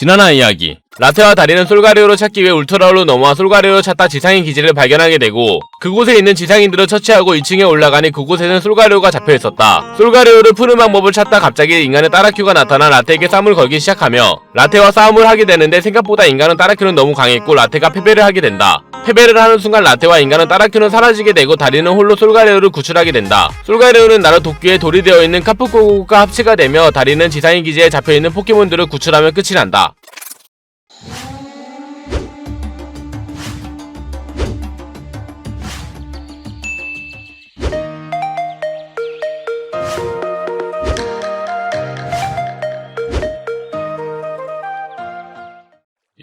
지난화 이야기 라테와 다리는 솔가리오로 찾기 위해 울트라로 넘어와 솔가리오로 찾다 지상인 기지를 발견하게 되고 그곳에 있는 지상인들을 처치하고 2층에 올라가니 그곳에는 솔가리오가 잡혀 있었다. 솔가리오를 푸는 방법을 찾다 갑자기 인간의 따라큐가 나타나 라테에게 싸움을 걸기 시작하며 라테와 싸움을 하게 되는데 생각보다 인간은 따라큐는 너무 강했고 라테가 패배를 하게 된다. 패배를 하는 순간 라테와 인간은 따라큐는 사라지게 되고 다리는 홀로 솔가리오를 구출하게 된다. 솔가리오는 나루 도끼에 돌이 되어 있는 카프코고가 합체가 되며 다리는 지상인 기지에 잡혀 있는 포켓몬들을 구출하면 끝이 난다.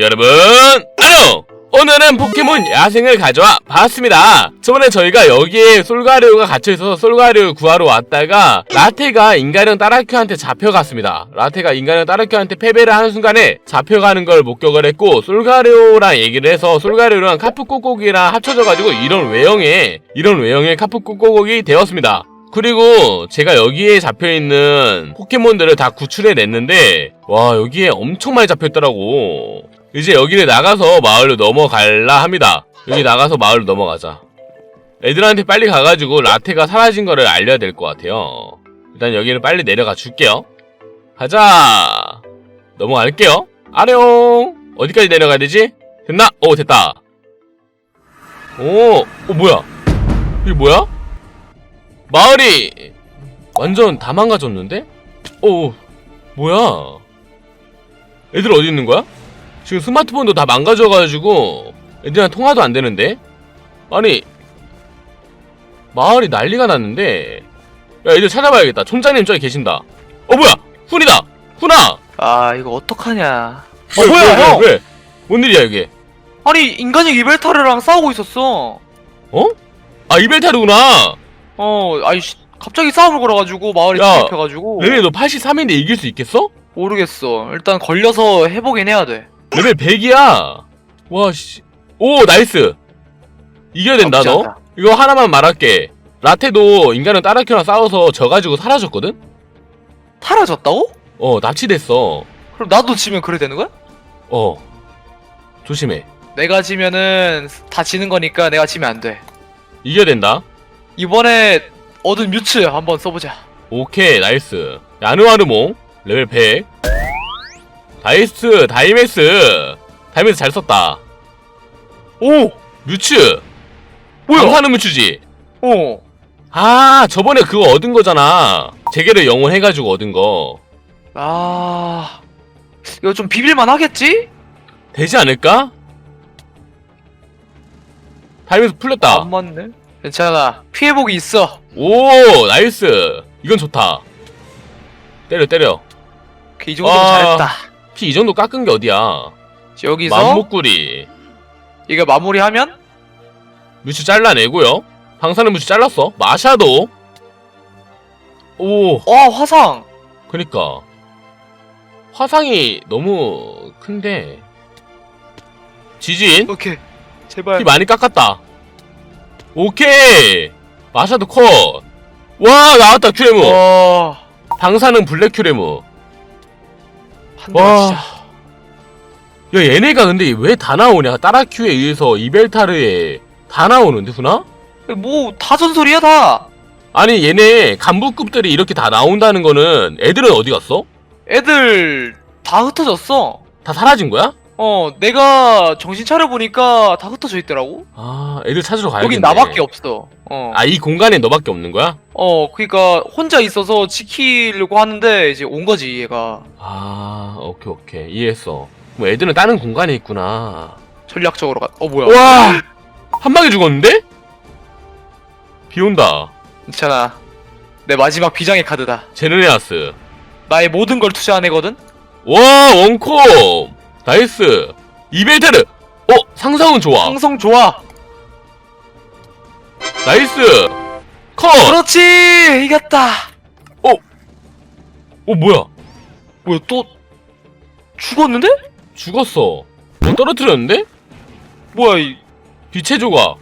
여러분 안녕 오늘은 포켓몬 야생을 가져와 봤습니다. 저번에 저희가 여기에 솔가리오가 갇혀있어서 솔가리오를 구하러 왔다가 라테가 인간형 따라큐한테 잡혀갔습니다. 라테가 인간형 따라큐한테 패배를 하는 순간에 잡혀가는 걸 목격을 했고 솔가리오랑 얘기를 해서 솔가리오랑 카프꼬꼬기랑 합쳐져가지고 이런 외형의 이런 외형의 카프꼬꼬기 되었습니다. 그리고 제가 여기에 잡혀있는 포켓몬들을 다 구출해 냈는데 와 여기에 엄청 많이 잡혀있더라고 이제 여기를 나가서 마을로 넘어갈라 합니다 여기 나가서 마을로 넘어가자 애들한테 빨리 가가지고 라테가 사라진 거를 알려야 될 것 같아요 일단 여기를 빨리 내려가 줄게요 가자 넘어갈게요 아래용 어디까지 내려가야 되지? 됐나? 오 됐다 오, 어 뭐야 이게 뭐야? 마을이 완전 다 망가졌는데? 오, 뭐야? 애들 어디 있는 거야? 지금 스마트폰도 다 망가져가지고 애들이랑 통화도 안 되는데? 아니, 마을이 난리가 났는데? 야, 애들 찾아봐야겠다. 촌장님 저기 계신다. 어, 뭐야? 훈이다! 훈아! 아 이거 어떡하냐 왜, 뭐야, 왜, 왜, 형? 왜? 뭔 일이야, 이게? 아니 인간형 이벨타르랑 싸우고 있었어 어? 아, 이벨타르구나! 어 아이 씨, 갑자기 싸움을 걸어가지고 마을이 야, 침입해가지고 레벨 너 83인데 이길 수 있겠어? 모르겠어 일단 걸려서 해보긴 해야 돼 레벨 100이야. 와 씨. 오 나이스. 이겨야 된다 너. 않다. 이거 하나만 말할게. 라테도 인간은 따라큐랑 싸워서 져가지고 사라졌거든? 사라졌다고? 어 납치됐어. 그럼 나도 지면 그래 되는 거야? 어. 조심해. 내가 지면은 다 지는 거니까 내가 지면 안 돼 이겨야 된다. 이번에 얻은 뮤츠 한번 써보자 오케이 나이스. 야누아르몽 레벨 100. 다이스 다이메스. 다이메스 잘 썼다. 오! 뮤츠. 뭐야? 방사능 뮤츠지. 어 아 저번에 그거 얻은 거잖아. 재개를 영원해가지고 얻은 거. 아... 이거 좀 비빌만 하겠지? 되지 않을까? 다이메스 풀렸다. 안 맞네 괜찮아 피해복이 있어 오 나이스 이건 좋다 때려 때려 그이 정도면 와. 잘했다 피 이 정도 깎은 게 어디야? 여기서? 맘목구리. 이거 마무리하면? 뮤츠 잘라내고요. 방사능 뮤츠 잘랐어. 마샤도. 오. 와 화상. 그니까. 화상이 너무 큰데. 지진. 오케이. 제발. 피 많이 깎았다. 오케이. 마샤도 컷 와 나왔다 큐레무. 와. 방사능 블랙 큐레무 판도가 와. 진짜 야 얘네가 근데 왜 다 나오냐 따라큐에 의해서 이벨타르에 다 나오는데 훈아? 뭐다 전설이야 다 아니 얘네 간부급들이 이렇게 다 나온다는 거는 애들은 어디 갔어? 애들 다 흩어졌어 다 사라진 거야? 어 내가 정신 차려 보니까 다 흩어져 있더라고. 아 애들 찾으러 가야겠네. 여긴 나밖에 없어. 어. 아이 공간에 너밖에 없는 거야? 어 그니까 혼자 있어서 지키려고 하는데 이제 온 거지 얘가. 아 오케이 오케이. 이해했어. 뭐 애들은 다른 공간에 있구나. 전략적으로 가... 어 뭐야? 와! 한 방에 죽었는데? 비 온다. 괜찮아. 내 마지막 비장의 카드다. 제르네아스. 나의 모든 걸 투자한 애거든? 와 원콤 나이스. 이벨타르. 어 상상은 좋아. 항성 좋아. 나이스. 컷 그렇지 이겼다. 어 뭐야? 뭐야 또 죽었는데? 죽었어. 뭐 떨어뜨렸는데? 뭐야 이 빛의 조각.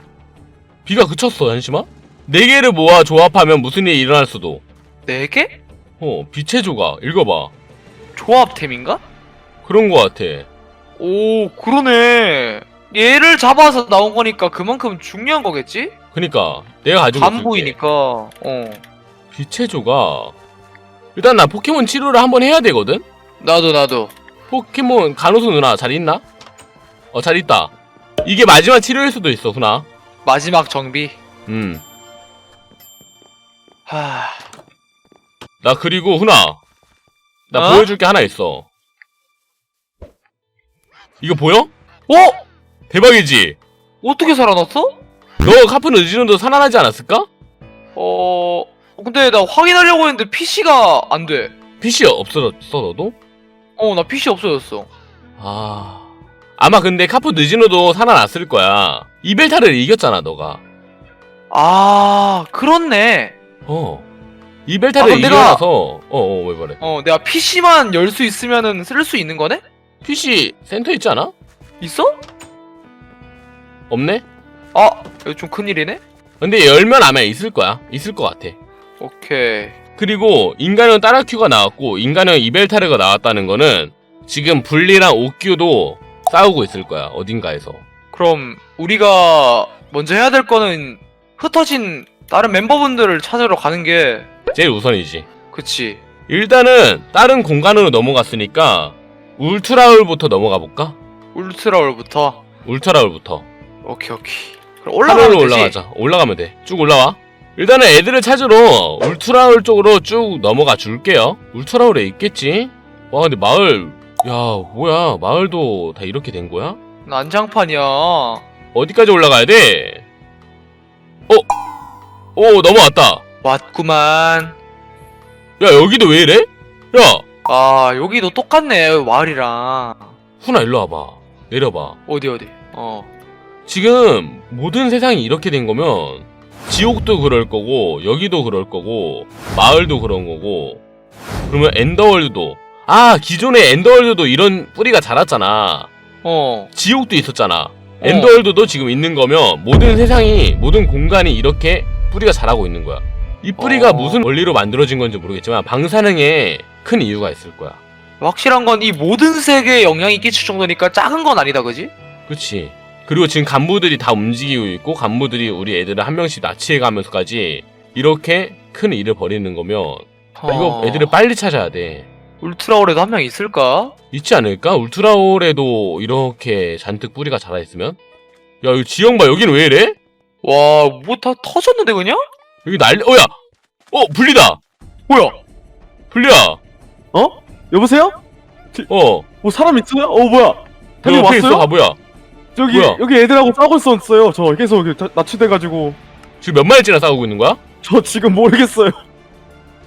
비가 그쳤어 잠시만 네 개를 모아 조합하면 무슨 일이 일어날 수도. 네 개? 어 빛의 조각. 읽어봐. 조합템인가? 그런 거 같아. 오 그러네. 얘를 잡아서 나온 거니까 그만큼 중요한 거겠지? 그니까 내가 가지고 있을게. 간부이니까. 어. 빛의 조각. 일단 나 포켓몬 치료를 한번 해야 되거든. 나도 나도. 포켓몬 간호수 누나 잘 있나? 어 잘 있다. 이게 마지막 치료일 수도 있어, 훈아. 마지막 정비. 음. 하. 나 그리고 훈아. 나 어? 보여줄 게 하나 있어. 이거 보여? 어? 대박이지? 어떻게 살아났어? 너 카프 의지론도 살아나지 않았을까? 어. 근데 나 확인하려고 했는데 PC가 안 돼. PC 없어졌어, 너도? 어, 나 PC 없어졌어. 아. 아마 근데 카프 느지노도 살아났을 거야. 이벨타를 이겼잖아, 너가. 아, 그렇네. 어. 이벨타를 아, 그럼 내가- 이겨놔서, 어, 어, 왜 말해. 어, 내가 PC만 열 수 있으면은 쓸 수 있는 거네? PC 센터 있지 않아? 있어? 없네? 아, 이거 좀 큰일이네? 근데 열면 아마 있을 거야. 있을 것 같아. 오케이. 그리고 인간형 따라큐가 나왔고 인간형 이벨타르가 나왔다는 거는 지금 분리랑 옥규도 싸우고 있을 거야. 어딘가에서. 그럼 우리가 먼저 해야 될 거는 흩어진 다른 멤버분들을 찾으러 가는 게 제일 우선이지. 그치. 일단은 다른 공간으로 넘어갔으니까 울트라울부터 넘어가 볼까? 울트라월부터. 울트라울부터. 오케이, 오케이. 그럼 올라가면 하늘로 되지? 올라가자. 올라가면 돼. 쭉 올라와. 일단은 애들을 찾으러 울트라울 쪽으로 쭉 넘어가 줄게요. 울트라울에 있겠지? 와 근데 마을 야 뭐야 마을도 다 이렇게 된 거야? 난장판이야. 어디까지 올라가야 돼? 어? 오 넘어왔다. 왔구만. 야 여기도 왜 이래? 야 아, 여기도 똑같네, 마을이랑. 훈아 일로 와봐. 내려봐. 어디, 어디. 어. 지금 모든 세상이 이렇게 된 거면 지옥도 그럴 거고 여기도 그럴 거고 마을도 그런 거고 그러면 엔더월드도 아 기존의 엔더월드도 이런 뿌리가 자랐잖아 어. 지옥도 있었잖아 엔더월드도 지금 있는 거면 모든 세상이 모든 공간이 이렇게 뿌리가 자라고 있는 거야 이 뿌리가 어. 무슨 원리로 만들어진 건지 모르겠지만 방사능에 큰 이유가 있을 거야 확실한 건 이 모든 세계에 영향이 끼칠 정도니까 작은 건 아니다, 그지? 그치. 그리고 지금 간부들이 다 움직이고 있고 간부들이 우리 애들을 한 명씩 납치해 가면서까지 이렇게 큰 일을 벌이는 거면 이거 어. 애들을 빨리 찾아야 돼. 울트라월에도 한 명 있을까? 있지 않을까? 울트라올에도 이렇게 잔뜩 뿌리가 자라 있으면? 야, 여기 지형 봐. 여기는 왜 이래? 와, 뭐 다 터졌는데 그냥? 여기 난리, 어, 야! 어, 분리다! 뭐야? 분리야! 어? 여보세요? 어, 뭐 사람 있어요? 어 뭐야? 너 달님 옆에 있어, 왔어요? 바보야. 저기 뭐야? 여기 애들하고 싸우고 있었어요. 저 계속 이렇게 다- 납치돼가지고 지금 몇 마리째나 싸우고 있는 거야? 저 지금 모르겠어요.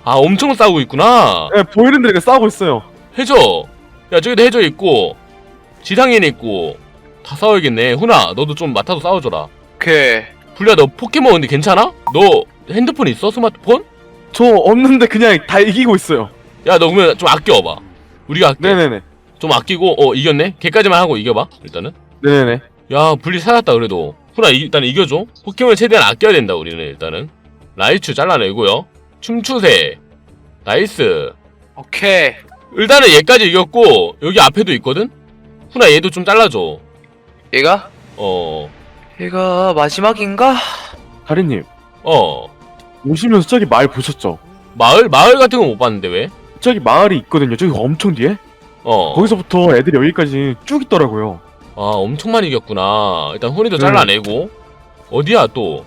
아, 엄청 싸우고 있구나. 예, 보이는 데가 싸우고 있어요. 해저! 야, 저기도 해저 있고, 지상인 있고, 다 싸워야겠네. 훈아, 너도 좀 맡아서 싸워줘라. 오케이. 불리야 너 포켓몬 근데 괜찮아? 너 핸드폰 있어? 스마트폰? 저 없는데 그냥 다 이기고 있어요. 야 너 그러면 좀 아껴봐 우리가 할게 네네네. 좀 아끼고 어 이겼네? 걔까지만 하고 이겨봐 일단은 네네네. 야 분리 살았다 그래도 훈아 이- 일단 이겨줘 포켓몬 최대한 아껴야 된다 우리는 일단은 라이츄 잘라내고요 춤추새 나이스 오케이. 일단은 얘까지 이겼고 여기 앞에도 있거든? 훈아 얘도 좀 잘라줘 얘가? 어... 얘가 마지막인가? 다리님 어... 오시면서 저기 마을 보셨죠? 마을? 마을 같은 거못 봤는데 왜? 저기 마을이 있거든요. 저기 엄청 뒤에 어... 거기서부터 애들이 여기까지 쭉 있더라고요. 아 엄청 많이 이겼구나 일단 훈이도 네. 잘라내고 어디야 또?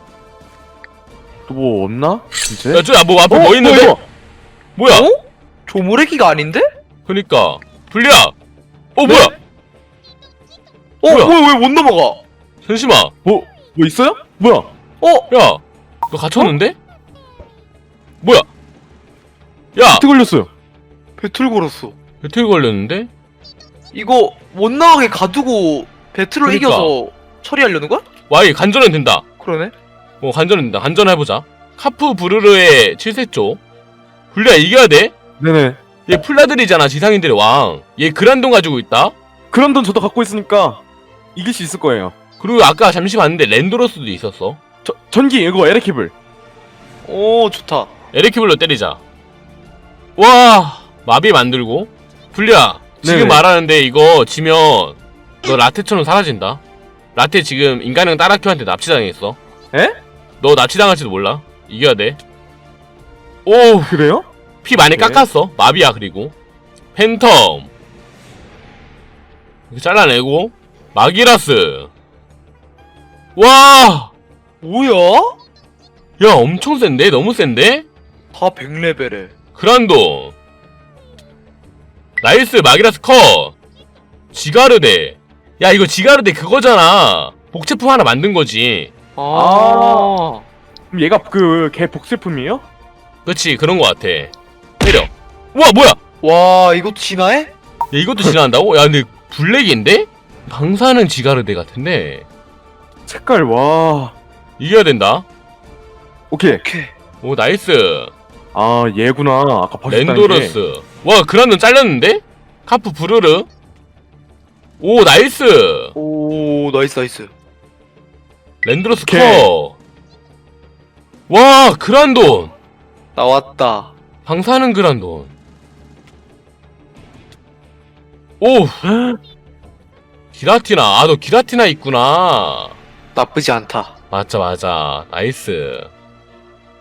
또 뭐 없나? 이제? 야 저기 뭐 앞에 뭐 있는데? 이거? 뭐야? 어? 조무래기가 아닌데? 그니까 불리야 어 뭐야? 어, 뭐야? 뭐야, 왜못 넘어가? 현심아 뭐, 뭐 있어요? 뭐야? 어? 야 너 갇혔는데? 뭐야? 야 어떻게 걸렸어요? 배틀 걸었어. 배틀 걸렸는데? 이거 못 나가게 가두고 배틀로 그러니까. 이겨서 처리하려는 거야? 와이 간전은 된다 그러네. 어 간전은 된다 간전해보자 카프 부르르의 7세조 불리야 이겨야 돼? 네네. 얘 플라들이잖아 지상인들의 왕 얘 그란돈 가지고 있다 그런 돈 저도 갖고 있으니까 이길 수 있을 거예요. 그리고 아까 잠시 봤는데 랜도로스도 있었어 저, 전기 이거 에레키블. 오, 좋다. 에레키블로 때리자. 와 마비 만들고 불리야 지금 네네. 말하는데 이거 지면 너 라테처럼 사라진다. 라테 지금 인간형 따라큐한테 납치당했어. 에? 너 납치당할지도 몰라. 이겨야 돼. 오, 그래요? 피 많이 네. 깎았어. 마비야 그리고 팬텀 이렇게 잘라내고 마기라스. 와, 뭐야? 야 엄청 센데? 너무 센데? 다 100레벨에. 그란돈 나이스 마기라스 컷 지가르데 야 이거 지가르데 그거잖아 복제품 하나 만든 거지 아. 그럼 얘가 그 걔 복제품이에요? 그치 그런 거 같아 때려 우와 뭐야 야 와, 이것도 진화해? 이것도 지나간다고? 야 근데 블랙인데? 방사는 지가르데 같은데 색깔 와. 이겨야 된다 오케이. 오케이. 오 나이스 아 얘구나. 아까 벌써 렌도러스 와 그란돈 잘렸는데? 카프 부르르 오 나이스 오, 나이스, 나이스. 랜드로스 오케이. 커. 와, 그란돈. 나왔다. 방사능 그란돈. 오, 기라티나. 아, 너 기라티나 있구나. 나쁘지 않다. 맞자, 맞아. 나이스.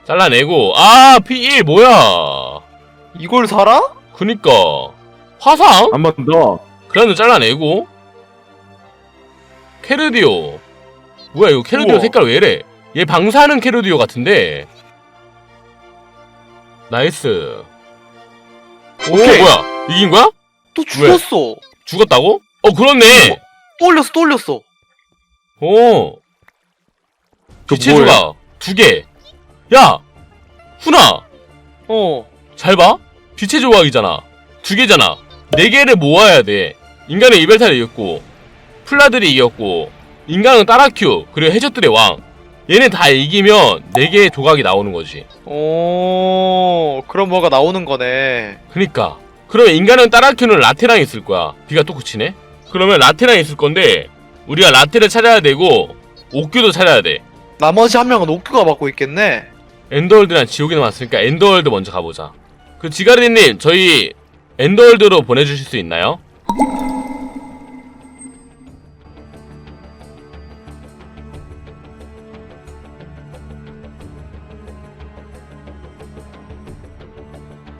잘라내고. 아, P1 뭐야. 이걸 살아? 그니까. 화상? 한 번 더. 그란돈 잘라내고. 캐르디오. 뭐야, 이거 캐르디오 우와. 색깔 왜 이래? 얘 방사능 캐르디오 같은데. 나이스. 오, 오케이. 뭐야? 이긴 거야? 또 죽었어. 죽었다고? 어, 그렇네. 또 올렸어, 또 올렸어. 오. 그 빛의 뭐예요? 조각 두 개. 야, 훈아, 어. 잘 봐. 빛의 조각이잖아. 두 개잖아. 네 개를 모아야 돼. 인간은 이벨타를 이겼고, 플라들이 이겼고, 인간은 따라큐, 그리고 해적들의 왕. 얘네 다 이기면 네 개의 조각이 나오는 거지. 오, 그럼 뭐가 나오는 거네. 그니까. 그러면 인간은 따라큐는 라테랑 있을 거야. 비가 또 그치네? 그러면 라테랑 있을 건데, 우리가 라테를 찾아야 되고, 옥규도 찾아야 돼. 나머지 한 명은 옥규가 맡고 있겠네. 엔더월드랑 지옥에 남았으니까 엔더월드 먼저 가보자. 그 지가르디님, 저희 엔더월드로 보내주실 수 있나요?